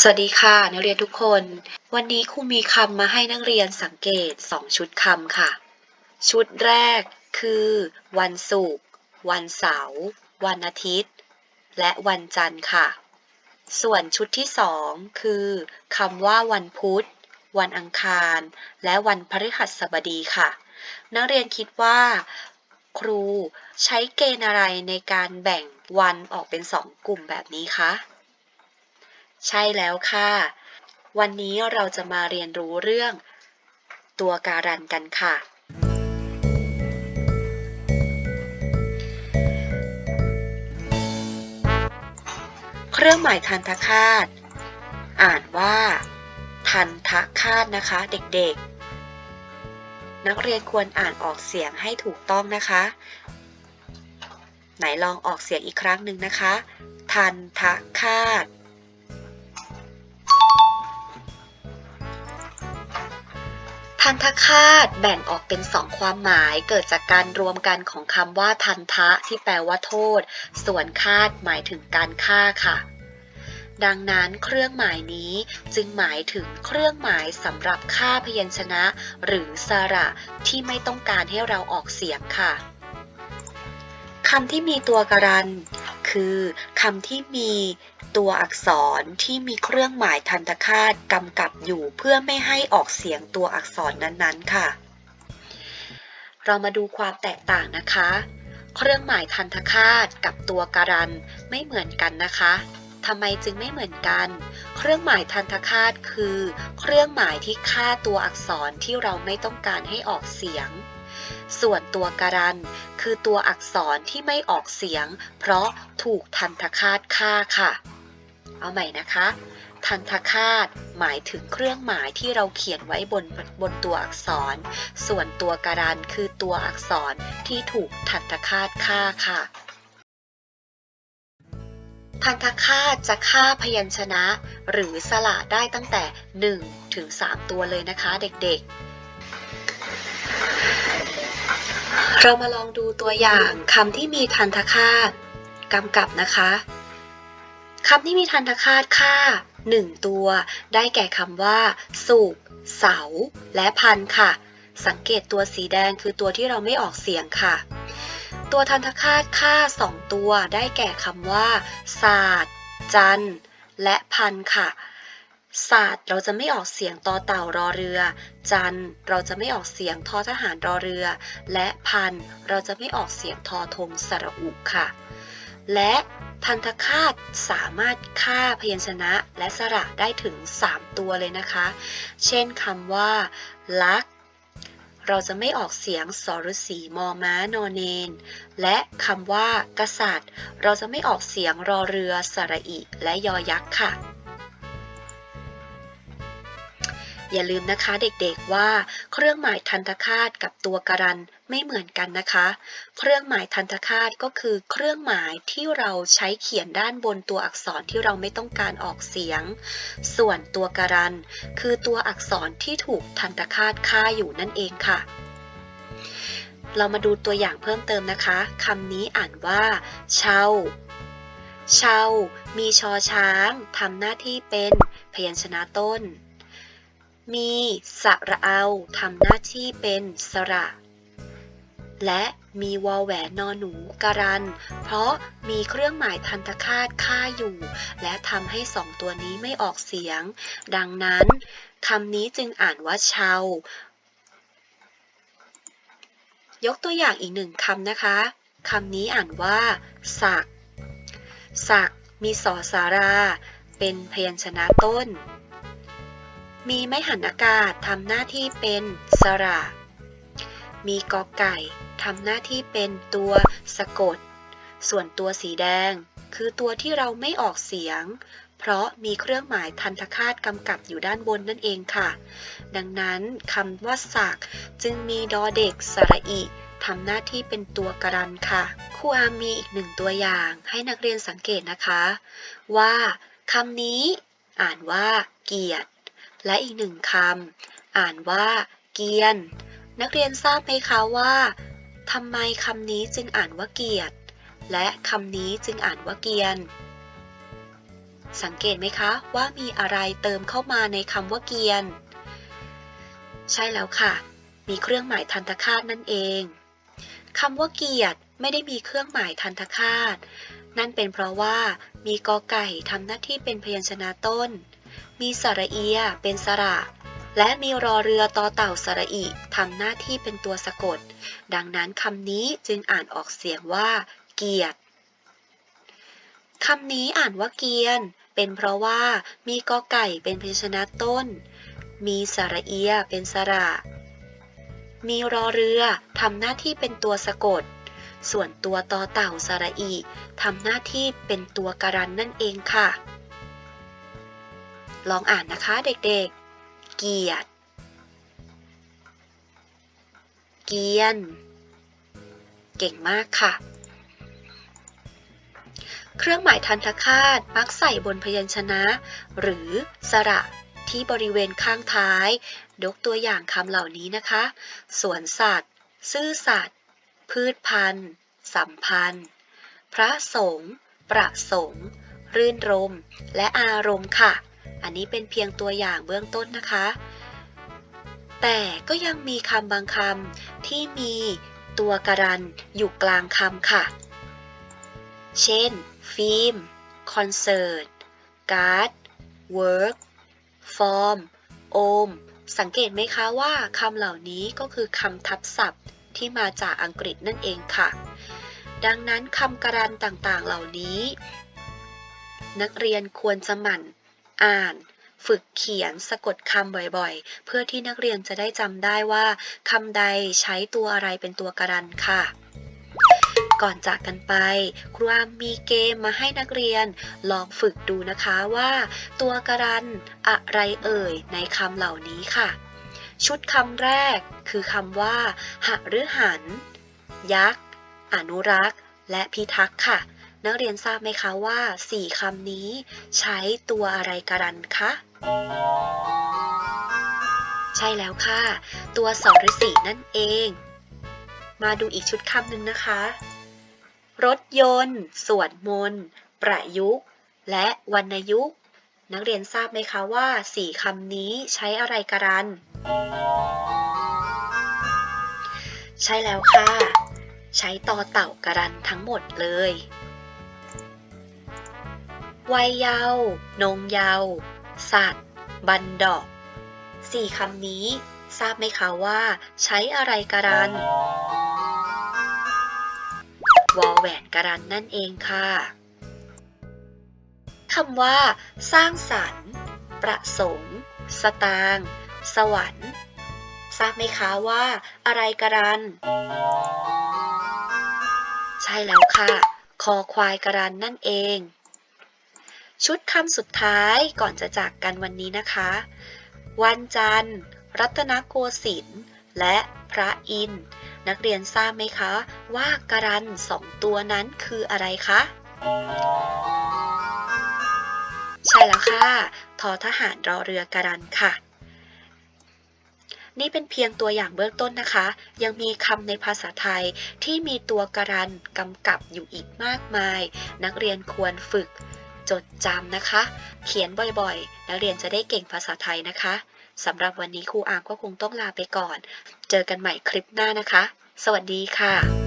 สวัสดีค่ะ นักเรียนทุกคน วันนี้ครูมีคำมาให้นักเรียนสังเกต 2 ชุดคำค่ะ ชุดแรกคือ วันศุกร์วันเสาร์วันอาทิตย์ และวันจันทร์ค่ะ ส่วนชุดที่ 2 คือคำว่าวันพุธ วันอังคาร และวันพฤหัสบดีค่ะ นักเรียนคิดว่า ครูใช้เกณฑ์อะไรในการแบ่งวันออกเป็นสองกลุ่มแบบนี้คะ ใช่แล้วค่ะ วันนี้เราจะมาเรียนรู้เรื่อง ตัวการันกันค่ะ เครื่องหมายทันทคาต อ่านว่า ทันทคาตนะคะ เด็กๆ นักเรียนควรอ่านออกเสียงให้ถูกต้องนะคะ ไหนลองออกเสียงอีกครั้งหนึ่งนะคะ ทันทคาต ทันทคาตแบ่งออกเป็นสองความหมายเกิดจากการรวมกันของคำว่าทันทะที่แปลว่าโทษ ส่วนคาดหมายถึงการฆ่าค่ะ ดังนั้นเครื่องหมายนี้จึงหมายถึงเครื่องหมายสำหรับค่าพยัญชนะ หรือสระที่ไม่ต้องการให้เราออกเสียงค่ะคำที่มีตัวการัน คือคำที่มี ตัวอักษรที่มีเครื่องหมายทันตคาตกำกับอยู่เพื่อไม่ให้ออกเสียงตัวอักษรนั้นๆ ค่ะ เรามาดูความแตกต่างนะคะ เครื่องหมายทันตคาตกับตัวการันไม่เหมือนกันนะคะทำไมจึงไม่เหมือนกัน เครื่องหมายทันตคาตคือ เครื่องหมายที่ฆ่าตัวอักษรที่เราไม่ต้องการให้ออกเสียง ส่วนตัวการัน คือตัวอักษรที่ไม่ออกเสียง เพราะถูกทันตคาตฆ่าค่ะ เอาใหม่นะคะ ทันตคาตหมายถึงเครื่องหมายที่เราเขียนไว้บนบนตัวอักษร ส่วนตัวการันคือตัวอักษรที่ถูกทันตคาตฆ่าค่ะ ทันตคาตจะฆ่าพยัญชนะ หรือสระได้ตั้งแต่ 1 ถึง 3 ตัวเลยนะคะเด็กๆเรามาลองดูตัวอย่างคำที่มีทันตคาตกำกับนะคะ คำที่มีทันตคาตฆ่า 1 ตัว ได้แก่คำว่า สุกเสา และพันค่ะ สังเกตตัวสีแดงคือตัวที่เราไม่ออกเสียงค่ะ ตัวทันตคาตฆ่า 2 ตัว ได้แก่คำว่า ศาสตร์ จันและพันค่ะศาสตร์เราจะไม่ออกเสียงต่อเต่ารอเรือ จันเราจะไม่ออกเสียงทอทหารรอเรือ และพันเราจะไม่ออกเสียงทอทงสระอุค่ะ และทันตคาตสามารถฆ่าพยัญชนะและสระได้ถึง 3 ตัวเลยนะคะ เช่นคำว่า ลัก เราจะไม่ออกเสียงสรสีมอม้านอเนน และคำว่า กษัตริย์ เราจะไม่ออกเสียงรอเรือสระอิและยอยักษ์ค่ะ อย่าลืมนะคะเด็กๆว่า เครื่องหมายทันตคาตกับตัวการันไม่เหมือนกันนะคะ เครื่องหมายทันตคาตก็คือเครื่องหมายที่เราใช้เขียนด้านบนตัวอักษรที่เราไม่ต้องการออกเสียง ส่วนตัวการัน คือตัวอักษรที่ถูกทันตคาตฆ่าอยู่นั่นเองค่ะ เรามาดูตัวอย่างเพิ่มเติมนะคะคำนี้อ่านว่าเชาเชามีชอช้างทำหน้าที่เป็นพยัญชนะต้น มีสระเอาทำหน้าที่เป็นสระ และมีวอแหวนนอหนูการัน เพราะมีเครื่องหมายทันตคาตค่าอยู่ และทำให้สองตัวนี้ไม่ออกเสียง ดังนั้นคำนี้จึงอ่านว่าเชายกตัวอย่างอีกหนึ่งคำนะคะคำนี้อ่านว่า สัก สัก มีสอสารา เป็นพยัญชนะต้น มีไม้หันอากาศทำหน้าที่เป็นสระ มีกอไก่ทำหน้าที่เป็นตัวสะกด ส่วนตัวสีแดง คือตัวที่เราไม่ออกเสียง เพราะมีเครื่องหมายทันตคาตกำกับอยู่ด้านบนนั่นเองค่ะ ดังนั้นคำว่าสักจึงมีดอเด็กสระอิทำหน้าที่เป็นตัวการันค่ะครูอามีอีกหนึ่งตัวอย่างให้นักเรียนสังเกตนะคะ ว่าคำนี้อ่านว่าเกียรติ และอีกหนึ่งคำอ่านว่าเกียน นักเรียนทราบไหมคะว่าทำไมคำนี้จึงอ่านว่าเกียรติและคำนี้จึงอ่านว่าเกียน สังเกตไหมคะว่ามีอะไรเติมเข้ามาในคำว่าเกียน ใช่แล้วค่ะ มีเครื่องหมายทันตคาตนั่นเองคำว่าเกียรติไม่ได้มีเครื่องหมายทันตคาต นั่นเป็นเพราะว่ามีกอไก่ทำหน้าที่เป็นพยัญชนะต้น มีสระเอียเป็นสระ และมีรอเรือต่อเต่าสระอิทำหน้าที่เป็นตัวสะกด ดังนั้นคำนี้จึงอ่านออกเสียงว่า เกียรติคำนี้อ่านว่าเกียน เป็นเพราะว่ามีกอไก่เป็นพยัญชนะต้น มีสระเอียเป็นสระ มีรอเรือทำหน้าที่เป็นตัวสะกด ส่วนตัวต่อเต่าสระอีทำหน้าที่เป็นตัวการันนั่นเองค่ะ ลองอ่านนะคะเด็กๆ เกียรติ เกียน เก่งมากค่ะ เครื่องหมายทันตคาตมักใส่บนพยัญชนะ หรือสระที่บริเวณข้างท้าย ยกตัวอย่างคำเหล่านี้นะคะ สวนสัตว์ ซื่อสัตย์พืชพันธุ์ สัมพันธ์ พระสงฆ์ ประสงค์ รื่นรม และอารมณ์ค่ะ อันนี้เป็นเพียงตัวอย่างเบื้องต้นนะคะ แต่ก็ยังมีคำบางคำที่มีตัวการันอยู่กลางคำค่ะ เช่น ฟิล์ม คอนเสิร์ต การ์ด เวิร์ก ฟอร์ม โอม สังเกตไหมคะว่าคำเหล่านี้ก็คือคำทับศัพท์ที่มาจากอังกฤษนั่นเองค่ะ ดังนั้นคำการันต่างๆเหล่านี้ นักเรียนควรจะหมั่น อ่าน ฝึกเขียนสะกดคำบ่อยๆ เพื่อที่นักเรียนจะได้จำได้ว่าคำใดใช้ตัวอะไรเป็นตัวการันค่ะก่อนจากกันไป ครูอามมีเกมมาให้นักเรียน ลองฝึกดูนะคะว่า ตัวการันอะไรเอ่ยในคำเหล่านี้ค่ะ ชุดคำแรกคือคำว่าหฤหัน ยักษ์ อนุรักษ์ และพิทักษ์ค่ะ นักเรียนทราบไหมคะว่าสี่คำนี้ ใช้ตัวอะไรกรันคะ ใช่แล้วค่ะ ตัวสรสีนั่นเอง มาดูอีกชุดคำหนึ่งนะคะ รถยนต์ สวดมนต์ ประยุกต์ และวรรณยุกต์ นักเรียนทราบไหมคะว่าสี่คำนี้ใช้อะไรกรันใช่แล้วค่ะ ใช้ต่อเต่าการันทั้งหมดเลย วัยเยาว์นงเยาว์สัตว์ บันดอกสี่คำนี้ ทราบไหมคะว่า ใช้อะไรการัน วอลแหวนการันนั่นเองค่ะคำว่า สร้างสรรค์ ประสงค์ สตางค์สวรรค์ทราบไหมคะว่า อะไรการัน ใช่แล้วค่ะ คอควายการันนั่นเอง ชุดคำสุดท้ายก่อนจะจากกันวันนี้นะคะ วันจันทร์ รัตนโกสินทร์และพระอินทร์นักเรียนทราบไหมคะ ว่าการันสองตัวนั้นคืออะไรคะ ใช่แล้วค่ะ ทอทหารรอเรือการันค่ะ นี่เป็นเพียงตัวอย่างเบื้องต้นนะคะ ยังมีคำในภาษาไทยที่มีตัวการันกำกับอยู่อีกมากมาย นักเรียนควรฝึก จดจำนะคะ เขียนบ่อยๆ นักเรียนจะได้เก่งภาษาไทยนะคะสำหรับวันนี้ครูอามก็คงต้องลาไปก่อน เจอกันใหม่คลิปหน้านะคะ สวัสดีค่ะ